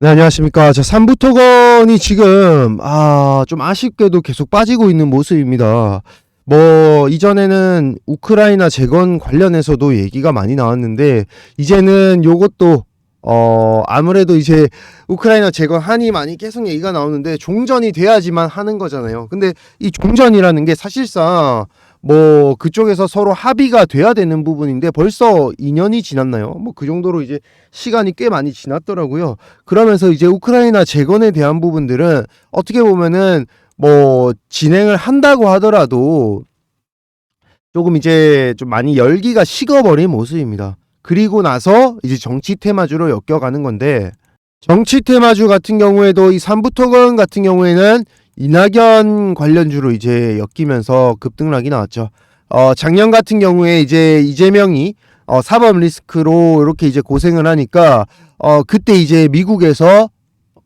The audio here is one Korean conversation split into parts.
네, 안녕하십니까. 자, 삼부토건이 지금, 아, 좀 아쉽게도 계속 빠지고 있는 모습입니다. 뭐, 이전에는 우크라이나 재건 관련해서도 얘기가 많이 나왔는데, 이제는 요것도, 어, 아무래도 이제 우크라이나 재건 한이 많이 계속 얘기가 나오는데, 종전이 돼야지만 하는 거잖아요. 근데 이 종전이라는 게 사실상, 뭐, 그쪽에서 서로 합의가 돼야 되는 부분인데, 벌써 2년이 지났나요? 뭐, 그 정도로 이제 시간이 꽤 많이 지났더라고요. 그러면서 이제 우크라이나 재건에 대한 부분들은 어떻게 보면은 뭐 진행을 한다고 하더라도 조금 이제 좀 많이 열기가 식어버린 모습입니다. 그리고 나서 이제 정치 테마주로 엮여가는 건데 정치 테마주 같은 경우에도 이 삼부토건 같은 경우에는 이낙연 관련주로 이제 엮이면서 급등락이 나왔죠. 어, 작년 같은 경우에 이제 이재명이 어, 사법 리스크로 이렇게 이제 고생을 하니까 어, 그때 이제 미국에서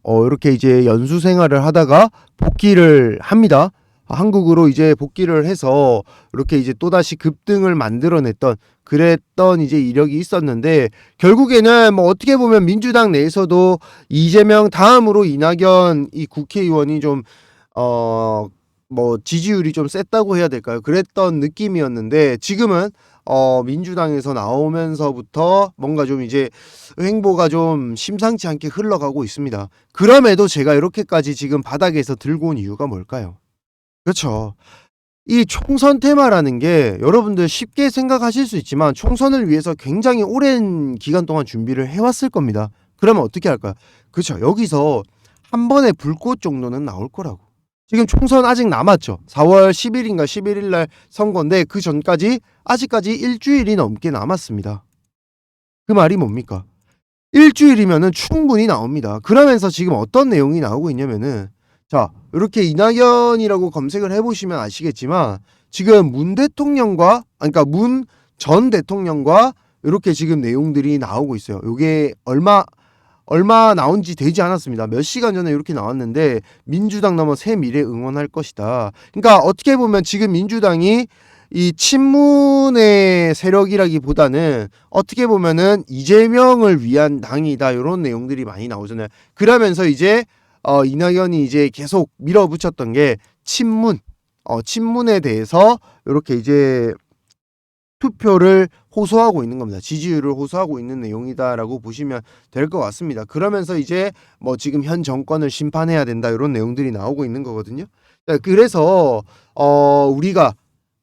어, 이렇게 이제 연수 생활을 하다가 복귀를 합니다. 한국으로 이제 복귀를 해서 이렇게 이제 또다시 급등을 만들어냈던 그랬던 이제 이력이 있었는데 결국에는 뭐 어떻게 보면 민주당 내에서도 이재명 다음으로 이낙연 이 국회의원이 좀 어 뭐 지지율이 좀 셌다고 해야 될까요? 그랬던 느낌이었는데 지금은 어 민주당에서 나오면서부터 뭔가 좀 이제 행보가 좀 심상치 않게 흘러가고 있습니다. 그럼에도 제가 이렇게까지 지금 바닥에서 들고 온 이유가 뭘까요? 그렇죠. 이 총선 테마라는 게 여러분들 쉽게 생각하실 수 있지만 총선을 위해서 굉장히 오랜 기간 동안 준비를 해왔을 겁니다. 그러면 어떻게 할까요? 그렇죠. 여기서 한 번에 불꽃 정도는 나올 거라고. 지금 총선 아직 남았죠. 4월 10일인가 11일 날 선거인데 그 전까지 아직까지 일주일이 넘게 남았습니다. 그 말이 뭡니까? 일주일이면은 충분히 나옵니다. 그러면서 지금 어떤 내용이 나오고 있냐면은 자, 이렇게 이낙연이라고 검색을 해 보시면 아시겠지만 지금 문 대통령과 그러니까 문 전 대통령과 이렇게 지금 내용들이 나오고 있어요. 요게 얼마 얼마 나온 지 되지 않았습니다. 몇 시간 전에 이렇게 나왔는데 민주당 넘어 새 미래 응원할 것이다. 그러니까 어떻게 보면 지금 민주당이 이 친문의 세력이라기보다는 어떻게 보면은 이재명을 위한 당이다 이런 내용들이 많이 나오잖아요. 그러면서 이제 어 이낙연이 이제 계속 밀어붙였던 게 친문, 어 친문에 대해서 이렇게 이제 투표를 호소하고 있는 겁니다. 지지율을 호소하고 있는 내용이다라고 보시면 될 것 같습니다. 그러면서 이제 뭐 지금 현 정권을 심판해야 된다 이런 내용들이 나오고 있는 거거든요. 네, 그래서 어 우리가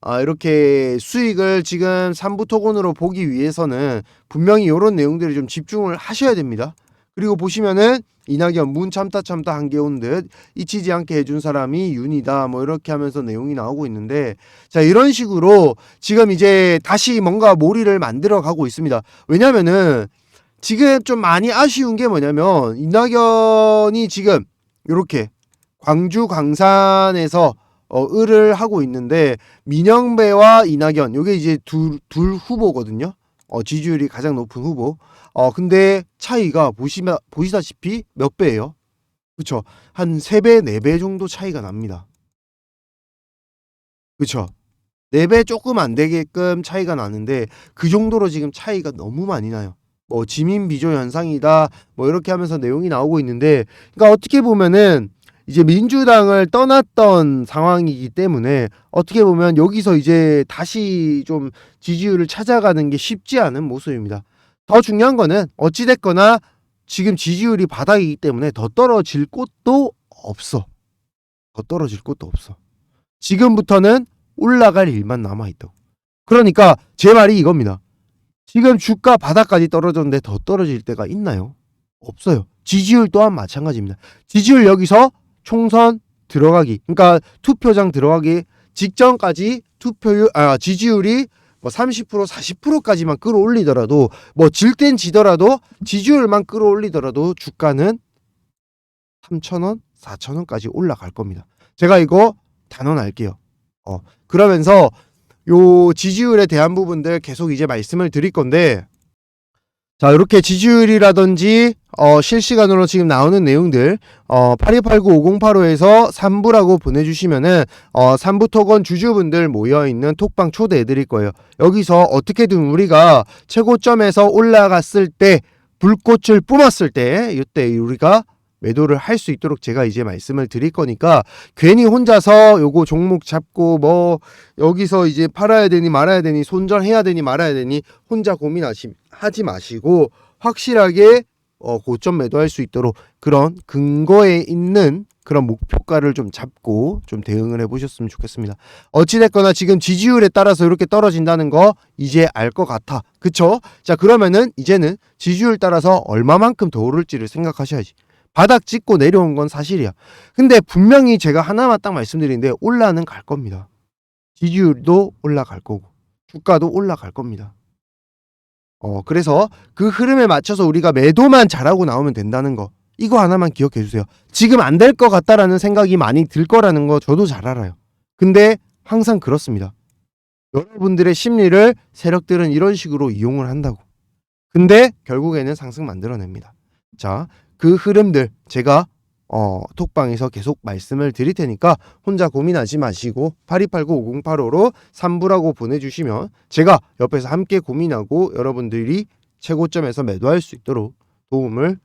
아, 이렇게 수익을 지금 삼부 토건으로 보기 위해서는 분명히 이런 내용들을 좀 집중을 하셔야 됩니다. 그리고 보시면은 이낙연 문 참다 참다 한겨운 듯 잊히지 않게 해준 사람이 윤이다 뭐 이렇게 하면서 내용이 나오고 있는데 자 이런 식으로 지금 이제 다시 뭔가 몰이를 만들어 가고 있습니다. 왜냐면은 지금 좀 많이 아쉬운 게 뭐냐면 이낙연이 지금 이렇게 광주 광산에서 어, 을을 하고 있는데 민영배와 이낙연 요게 이제 둘, 둘 후보거든요. 어, 지지율이 가장 높은 후보. 어, 근데 차이가 보시면 보시다시피 몇 배예요? 그쵸? 한 3배, 4배 정도 차이가 납니다. 그쵸? 4배 조금 안 되게끔 차이가 나는데 그 정도로 지금 차이가 너무 많이 나요. 뭐 지민 비조 현상이다. 뭐 이렇게 하면서 내용이 나오고 있는데 그러니까 어떻게 보면은 이제 민주당을 떠났던 상황이기 때문에 어떻게 보면 여기서 이제 다시 좀 지지율을 찾아가는 게 쉽지 않은 모습입니다. 더 중요한 거는 어찌됐거나 지금 지지율이 바닥이기 때문에 더 떨어질 곳도 없어. 더 떨어질 곳도 없어. 지금부터는 올라갈 일만 남아있다고. 그러니까 제 말이 이겁니다. 지금 주가 바닥까지 떨어졌는데 더 떨어질 때가 있나요? 없어요. 지지율 또한 마찬가지입니다. 지지율 여기서 총선 들어가기, 그러니까 투표장 들어가기 직전까지 투표율, 아, 지지율이 뭐 30% 40%까지만 끌어올리더라도 뭐 질 땐 지더라도 지지율만 끌어올리더라도 주가는 3,000원, 4,000원까지 올라갈 겁니다. 제가 이거 단언할게요. 어, 그러면서 요 지지율에 대한 부분들 계속 이제 말씀을 드릴 건데 자, 이렇게 지지율이라든지 어, 실시간으로 지금 나오는 내용들 어, 8289-5085에서 3부라고 보내주시면은 어, 3부 토건 주주분들 모여있는 톡방 초대해 드릴 거예요. 여기서 어떻게든 우리가 최고점에서 올라갔을 때 불꽃을 뿜었을 때 이때 우리가 매도를 할 수 있도록 제가 이제 말씀을 드릴 거니까 괜히 혼자서 요거 종목 잡고 뭐 여기서 이제 팔아야 되니 말아야 되니 손절해야 되니 말아야 되니 혼자 고민하시 하지 마시고 확실하게 어, 고점 매도할 수 있도록 그런 근거에 있는 그런 목표가를 좀 잡고 좀 대응을 해보셨으면 좋겠습니다. 어찌됐거나 지금 지지율에 따라서 이렇게 떨어진다는 거 이제 알 것 같아. 그쵸? 자, 그러면은 이제는 지지율 따라서 얼마만큼 더 오를지를 생각하셔야지. 바닥 찍고 내려온 건 사실이야. 근데 분명히 제가 하나만 딱 말씀드리는데 올라는 갈 겁니다. 지지율도 올라갈 거고 주가도 올라갈 겁니다. 어, 그래서 그 흐름에 맞춰서 우리가 매도만 잘하고 나오면 된다는 거. 이거 하나만 기억해 주세요. 지금 안 될 것 같다라는 생각이 많이 들 거라는 거 저도 잘 알아요. 근데 항상 그렇습니다. 여러분들의 심리를 세력들은 이런 식으로 이용을 한다고. 근데 결국에는 상승 만들어냅니다. 자, 그 흐름들 제가 어, 톡방에서 계속 말씀을 드릴 테니까 혼자 고민하지 마시고 8289-5085로 3부라고 보내주시면 제가 옆에서 함께 고민하고 여러분들이 최고점에서 매도할 수 있도록 도움을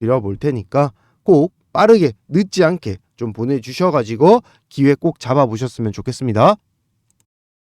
드려볼 테니까 꼭 빠르게 늦지 않게 좀 보내주셔가지고 기회 꼭 잡아보셨으면 좋겠습니다.